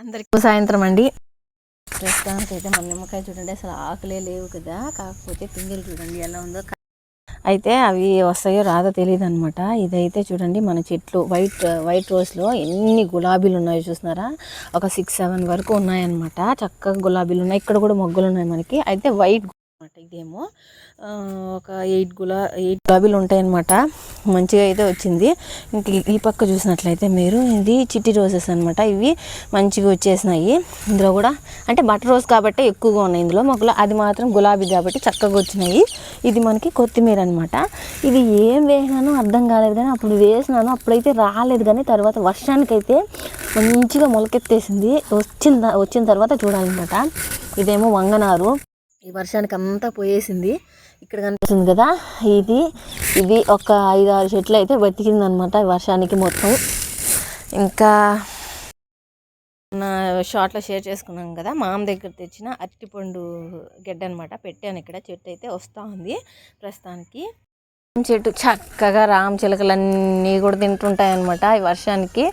అందరికీ సాయంత్రం అండి. ప్రస్తుతానికి అయితే మన నిమ్మకాయ చూడండి అసలు ఆకులే లేవు కదా. కాకపోతే పిందెలు చూడండి ఎలా ఉందో అయితే అవి వస్తాయో రాదో తెలియదు అనమాట ఇదైతే చూడండి మన చెట్లు వైట్ వైట్ రోజ్లో ఎన్ని గులాబీలు ఉన్నాయో చూస్తున్నారా? ఒక సిక్స్ సెవెన్ వరకు ఉన్నాయన్నమాట. చక్కగా గులాబీలు ఉన్నాయి. ఇక్కడ కూడా మొగ్గలు ఉన్నాయి మనకి. అయితే వైట్ అనమాట ఇదేమో. ఒక ఎయిట్ గులా ఎయిట్ గులాబీలు ఉంటాయన్నమాట. మంచిగా అయితే వచ్చింది. ఇంక ఈ- పక్క చూసినట్లయితే మీరు ఇది చిట్టి రోజెస్ అనమాట ఇవి మంచిగా వచ్చేసినాయి. ఇందులో కూడా అంటే బటర్ రోజ్ కాబట్టి ఎక్కువగా ఉన్నాయి ఇందులో. మొక్కలు అది మాత్రం గులాబీ కాబట్టి చక్కగా వచ్చినాయి. ఇది మనకి కొత్తిమీర అనమాట ఇది ఏం వేసినానో అర్థం కాలేదు కానీ అప్పుడు వేసినాను. అప్పుడైతే రాలేదు కానీ తర్వాత వర్షానికైతే మంచిగా మొలకెత్తేసింది. వచ్చిన వచ్చిన తర్వాత చూడాలన్నమాట. ఇదేమో వంగనారు. ఈ వర్షానికి అంతా పోయేసింది. ఇక్కడ కనిపిస్తుంది కదా ఇది ఇది ఒక ఐదు ఆరు చెట్లు అయితే బతికింది అనమాట వర్షానికి మొత్తం. ఇంకా షార్ట్లో షేర్ చేసుకున్నాం కదా మామ దగ్గర తెచ్చిన అరటిపండు గడ్డ అనమాట పెట్టాను ఇక్కడ. చెట్టు అయితే వస్తూ ఉంది ప్రస్తుతానికి. చెట్టు చక్కగా రామ చిలకలన్నీ కూడా తింటుంటాయి అనమాట ఈ వర్షానికి.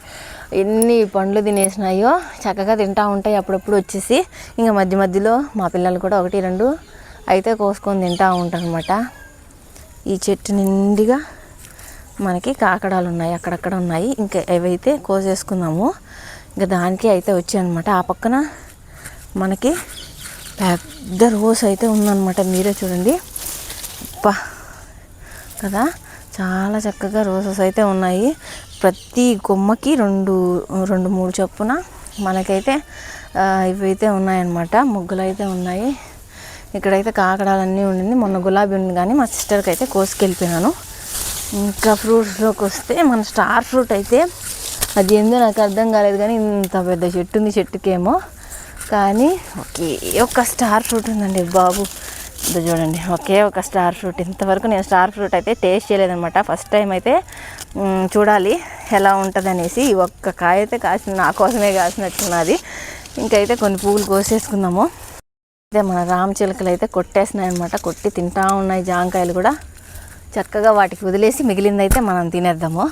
ఎన్ని పండ్లు తినేసినాయో చక్కగా తింటూ ఉంటాయి అప్పుడప్పుడు వచ్చేసి. ఇంకా మధ్య మధ్యలో మా పిల్లలు కూడా ఒకటి రెండు అయితే కోసుకొని తింటూ ఉంటారనమాట ఈ చెట్టు నిండిగా మనకి కాకడాలు ఉన్నాయి అక్కడక్కడ ఉన్నాయి. ఇంకా ఏవైతే కోసేసుకుందామో ఇంకా దానికి అయితే వచ్చాయన్నమాట. ఆ పక్కన మనకి పెద్ద రోస్ అయితే ఉందన్నమాట. మీరే చూడండి. అబ్బా! కదా? చాలా చక్కగా రోజెస్ అయితే ఉన్నాయి. ప్రతి కొమ్మకి రెండు రెండు మూడు చొప్పున మనకైతే ఇవైతే ఉన్నాయన్నమాట. ముగ్గులు అయితే ఉన్నాయి. ఇక్కడైతే కాకడాలన్నీ ఉండింది. మొన్న గులాబీ ఉంది కానీ మా సిస్టర్కి అయితే కోసుకెళ్ళిపోయినాను. ఇంకా ఫ్రూట్స్లోకి వస్తే మన స్టార్ ఫ్రూట్ అయితే అది ఏందో నాకు అర్థం కాలేదు కానీ ఇంత పెద్ద చెట్టు ఉంది చెట్టుకేమో. కానీ ఒకే ఒక స్టార్ ఫ్రూట్ ఉందండి బాబు. ఇది చూడండి ఒకే ఒక స్టార్ ఫ్రూట్. ఇంతవరకు నేను స్టార్ ఫ్రూట్ అయితే టేస్ట్ చేయలేదనమాట ఫస్ట్ టైం అయితే చూడాలి ఎలా ఉంటుందనేసి ఈ ఒక్క కాయ అయితే కాసిన నా కోసమే కాసినట్టున్నది. ఇంకైతే కొన్ని పువ్వులు కోసేసుకుందాము. అయితే మన రామ చిలుకలు అయితే కొట్టేసినాయి అనమాట కొట్టి తింటా ఉన్నాయి జాంకాయలు కూడా. చక్కగా వాటికి వదిలేసి మిగిలిందైతే మనం తినేద్దాము.